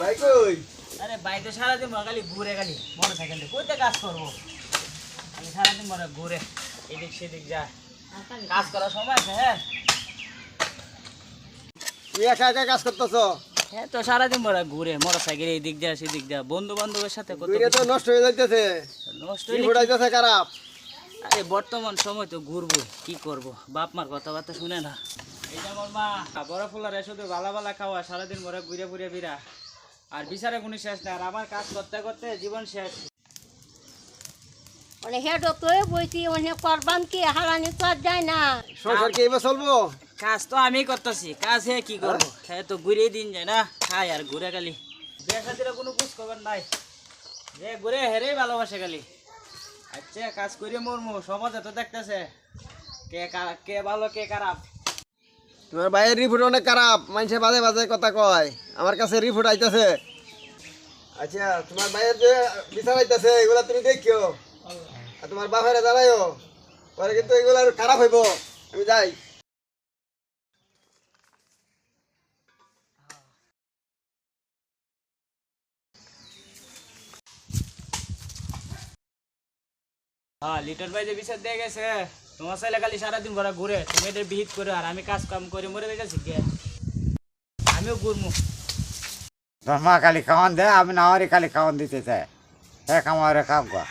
ভাই কই? আরে ভাই তো সারাদিন ঘুরে খালি মোটর সাইকেল কোথায় কাজ করব? খালি সারাদিন মনে ঘুরে এদিক সেদিক যায় কাজ করার সময় আছে হ্যাঁ? তুই একা একা কাজ করতেছ? হ্যাঁ তো সারাদিন ঘুরে মোটর সাইকেল এদিক দিয়ে সেদিক দিয়ে বন্ধু বান্ধবের সাথে কত দুইটা তো নষ্ট হয়ে যাইতেছে। নষ্ট হইলে খারাপ? আরে বর্তমান সময় তো ঘুরবো কি করব? বাপ মার কথাবার্তা শুনে না। বড় ফুলারে শুধু ভালা ভালা খাওয়া সারাদিন মরে ঘুরে ঘুরে বিরা আর বিচারে কোনো শেষ না আর আমার কাজ করতে করতে জীবন শেষ। মানে হেড তো বইতি মানে করবাম কি হারানি তো আর যায় না। সংসার কি এবার চলবো? কাজ তো আমি করতেছি কাজ হে কি করব? হ্যাঁ। তো ঘুরে দিন যায় না খাই আর ঘুরে খালি। কোনো কুছ করবেন নাই। যে ঘুরে হেরেই ভালোবাসে খালি। আচ্ছা কাজ করে মরমু সমাজে তো দেখতেছে। কে কা- কে ভালো কে খারাপ। তোমার ভাইয়ের রিপোর্ট অনেক খারাপ মানুষে বাজে বাজে কথা কয়। আমার কাছে রিপোর্ট আইতেছে। আচ্ছা তোমার ভাইয়ের যে বিচার আইতেছে, এগুলা তুমি দেখিও। আর তোমার বাপেরা জানাইও, পরে কিন্তু এগুলা খারাপ হইব। আমি যাই। হ্যাঁ লিটন ভাই যে বিচার দিয়ে গেছে তোমার ছেলে খালি সারাদিন ভরা ঘুরে তুমি এদের বিহিত করে আর আমি কাজ কাম করে মরে গেছি কে আমিও ঘুরমু। তোর মা খালি খাওয়ান দেয় আমি না আমারই খালি খাওয়ান দিতে চাই। হ্যাঁ খামারে খাম গা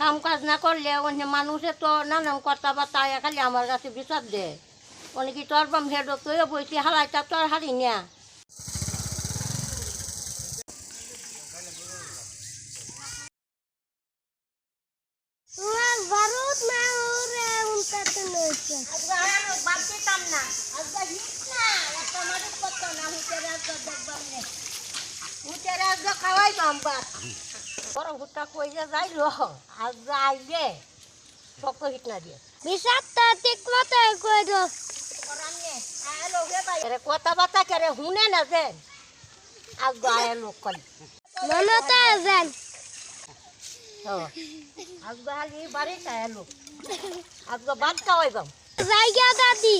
কাম কাজ না করলে মানে মানুষে তো নানান কথা বার্তা আয়া খালি আমার কাছে বিচার দে। মানে কি তোর বাম হেড তো বইতি হারাইটা তোর হারি না। খাওয়াই বাম্বার বড় হুটা কই যে যাইল আজ আইবে শক্ত হিট না দিয়ে বিষাক্ত ঠিক মতো আরে কথা বার্তা করে শুনে না যে আজ আয় লোক। কলি মনতে যান আজ হালি বাড়িতে আয় লোক আজ ভাত খাওয়াই বাম জায়গা দাদি।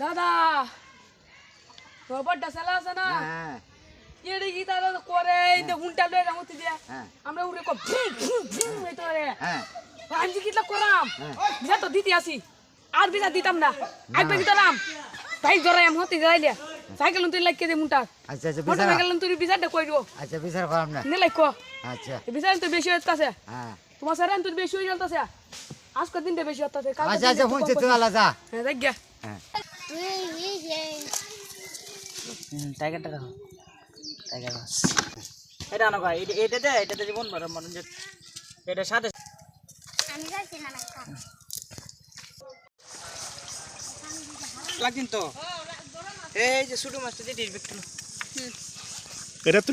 দাদা রবারটা চালা আছে না? হ্যাঁ। এড়ে কি তারা করে যে উল্টা লয়ে যাব দিয়া হ্যাঁ। আমরা উড়ে কো ভিম ভিম ভিম এই তো রে। হ্যাঁ। আনজি কিটা করাম বিজা তো দিতে আসি। আর বিজা দিতাম না। কি তারাম তাই জরাই আম হতে যাইলে সাইকেল তুই লাইকে দে মুন্টা আচ্ছা আচ্ছা মোটর বিচার সাইকেল তুই বিজাটা কই দিব? আচ্ছা বিচার করাম না। নে লাইকো আচ্ছা। বিজার তো বেশি হইতাছে। হ্যাঁ। তোমার সারান তুই বেশি হই যালতাছে আজকে দিনটা বেশি হতাছে আচ্ছা আচ্ছা শুনছি তুই আলা যা হ্যাঁ দেখ গিয়া হ্যাঁ। টাইগারটা রাখো টাইগার মাছ। এটা আনো ভাই এটা এটাতে এটাতে জীবন মানুষ যে এটা সাথে আমি যাচ্ছি না লাগছেন তো? এই যে ছোট মাছটা দিস একটু এটা তো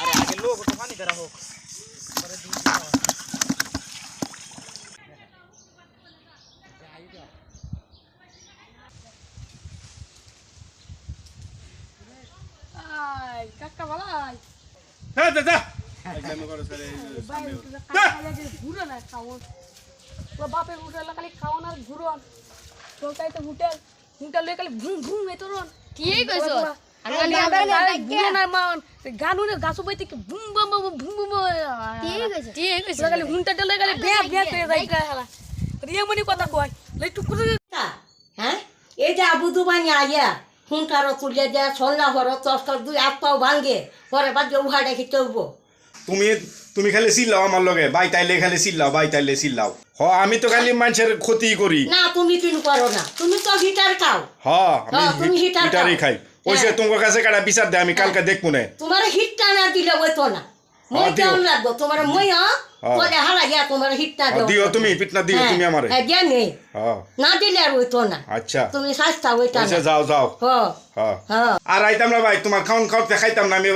আরে আগে লোক ওটা পানি ধরা হোক। পরে দিয়ে কাকা ভালাই হ্যাঁ দাদা তোর বাপের হোটেল খালি খাওয়ান আর ঘুরন তোর তাই তো হোটেল হোটেল লয়ে খালি ঘুম ঘুম এ তোর কি কইছো না মান গানুনে গাছু বাইতে boom boom boom boom boom কি কইছো কি কইছো হুনটা টেলে খালি ভ্যা ভ্যা করে যাই কা রিয়া মনি কথা কয় লাই টুক করে হ্যাঁ এই যে আবু দুবানি আইয়া হুঁকারও তুলে দেয় সন্না হরো তস্কর দুই হাত পাও ভাঙ্গে পরে বাদ উহা দেখি চলবো তুমি তুমি খালি চিল্লাও আমার লগে। বাই তাইলে খালি চিল্লাও বাই তাইলে চিল্লাও। হ আমি তো খালি মানুষের ক্ষতি করি। না তুমি না। তুমি তো খাও। হ আমি হ্যাঁ, খাই। হ্যাঁ। তোমার কাছে কাটা বিচার দেয় আমি কালকে দেখব না। তোমার দিলে ওই তো না মই হ্যাঁ, কেমন লাগবো? তোমার মই হ্যাঁ হ্যাঁ। পরে হারা গিয়া তোমার হ্যাঁ, দিও। তুমি পিটনা দিও হ্যাঁ, তুমি আমারে। হ্যাঁ হ্যাঁ না। দিলে আর ওই তো না। আচ্ছা। তুমি সাজটা ওইটা না। যাও যাও। হ্যাঁ হ্যাঁ হ্যাঁ আর আইতাম না ভাই তোমার খাওন খাওয়াতে খাইতাম না আমি